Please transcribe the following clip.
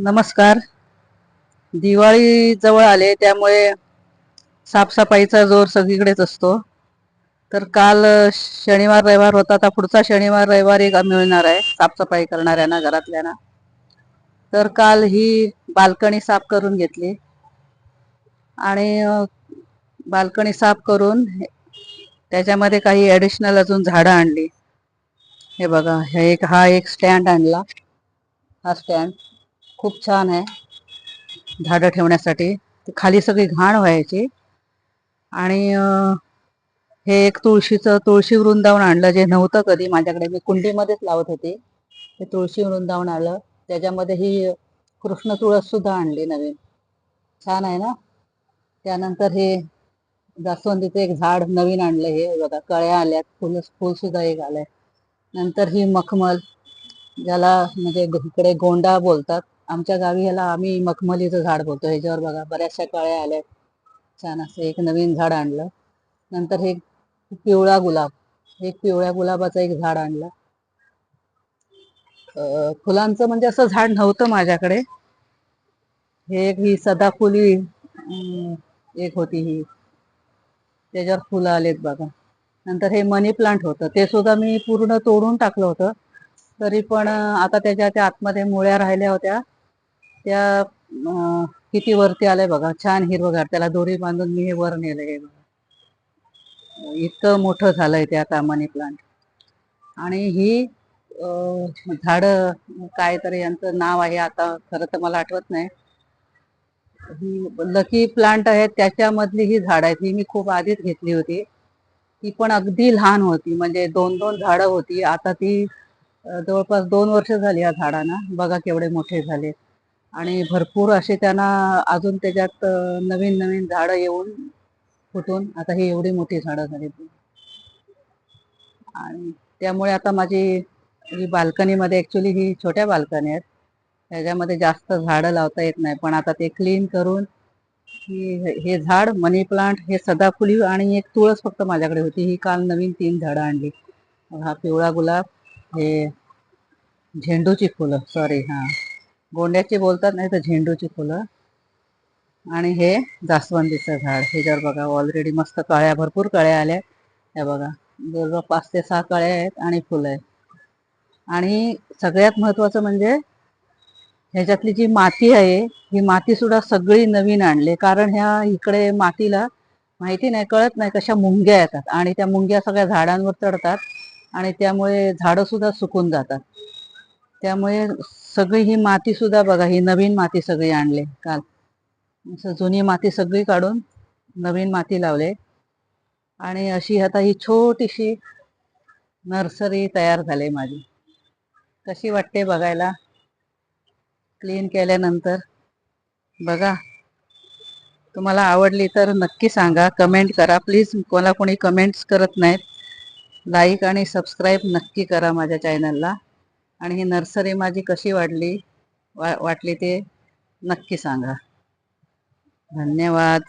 नमस्कार. दिवाळी जवळ आले त्यामुळे साफसफाईचा जोर सगळीकडेच असतो. तर काल शनिवार रविवार होता आता पुढचा शनिवार रविवार एक मिळणार आहे साफसफाई करणाऱ्यांना घरातल्यांना. तर काल ही बाल्कनी साफ करून घेतली. आणि बाल्कनी साफ करून त्याच्यामध्ये काही ॲडिशनल अजून झाडं आणली. हे बघा हे एक हा एक स्टँड आणला. हा स्टँड खूप छान आहे. झाडं ठेवण्यासाठी. खाली सगळी घाण व्हायची. आणि हे एक तुळशीचं तुळशी वृंदावन आणलं जे नव्हतं कधी माझ्याकडे. मी कुंडीमध्येच लावत होती. ते तुळशी वृंदावन आलं. त्याच्यामध्ये ही कृष्ण तुळस सुद्धा आणली नवीन. छान आहे ना? त्यानंतर हे जास्वंदीचं एक झाड नवीन आणलं हे. बघा कळ्या आल्यात. फुल फुल सुद्धा एक आलंय. नंतर ही मखमल ज्याला म्हणजे इकडे गोंडा बोलतात. आमच्या गावी ह्याला आम्ही मखमलीचं झाड बोलतो. ह्याच्यावर बघा बऱ्याचशा कळ्या आल्या. छान असं एक नवीन झाड आणलं. नंतर हे पिवळा गुलाब. एक पिवळ्या गुलाबाचं एक झाड आणलं. फुलांचं म्हणजे असं झाड नव्हतं माझ्याकडे. हे एक ही सदाफुली एक होती ही. त्याच्यावर फुलं आलेत बघा. नंतर हे मनी प्लांट होतं. ते सुद्धा मी पूर्ण तोडून टाकलं होतं. तरी पण आता त्याच्या त्या आतमध्ये मुळ्या राहिल्या होत्या. त्या किती वरती आलंय बघा. छान हिरवगार. त्याला दोरी बांधून मी हे वर नेलंय हे बघा. इतकं मोठं झालंय ते आता मनी प्लांट आणि ही झाड काय तरी यांचं नाव आहे आता. खरं तर मला आठवत नाही. ही लकी प्लांट आहेत. त्याच्यामधली ही झाड आहेत. ही मी खूप आधीच घेतली होती. ती पण अगदी लहान होती. म्हणजे दोन दोन झाडं होती. आता ती जवळपास दोन वर्ष झाली या झाडांना. बघा केवढे मोठे झाले आणि भरपूर असे त्यांना अजून त्याच्यात नवीन नवीन झाडं येऊन फुटून आता ही एवढी मोठी झाडं झाली. आणि त्यामुळे आता माझी ही बाल्कनीमध्ये ॲक्च्युली ही छोट्या बाल्कनी आहेत. त्याच्यामध्ये जास्त झाडं लावता येत नाही. पण आता ते क्लीन करून ही हे झाड मनी प्लांट हे सदाफुली आणि एक तुळस फक्त माझ्याकडे होती. ही काल नवीन तीन झाडं आणली. हा पिवळा गुलाब हे झेंडूची फुलं सॉरी हां. गोंड्याची बोलतात नाही तर झेंडूची फुलं. आणि हे जास्वंदीचं झाड. ह्याच्यावर बघा ऑलरेडी मस्त कळ्या भरपूर कळ्या आल्या. हे बघा जवळजवळ पाच ते सहा कळ्या आहेत आणि फुलं आहेत. आणि सगळ्यात महत्वाचं म्हणजे ह्याच्यातली जी माती आहे ही माती सुद्धा सगळी नवीन आणली. कारण ह्या इकडे मातीला माहिती नाही कळत नाही कशा मुंग्या येतात. आणि त्या मुंग्या सगळ्या झाडांवर चढतात आणि त्यामुळे झाडं सुद्धा सुकून जातात. त्यामुळे सगळी ही माती सुद्धा बघा ही नवीन माती सगळी आणले काल. असं जुनी माती सगळी काढून नवीन माती लावले. आणि अशी आता ही छोटीशी नर्सरी तयार झाली माझी. कशी वाटते बघायला? क्लीन केल्यानंतर. बघा. तुम्हाला आवडली तर नक्की सांगा. कमेंट करा. प्लीज कोणा कोणी कमेंट्स करत नाहीत. लाईक आणि सबस्क्राईब नक्की करा माझ्या चॅनलला. आणि ही नर्सरी माझी कशी वाढली वा वाटली ते नक्की सांगा. धन्यवाद.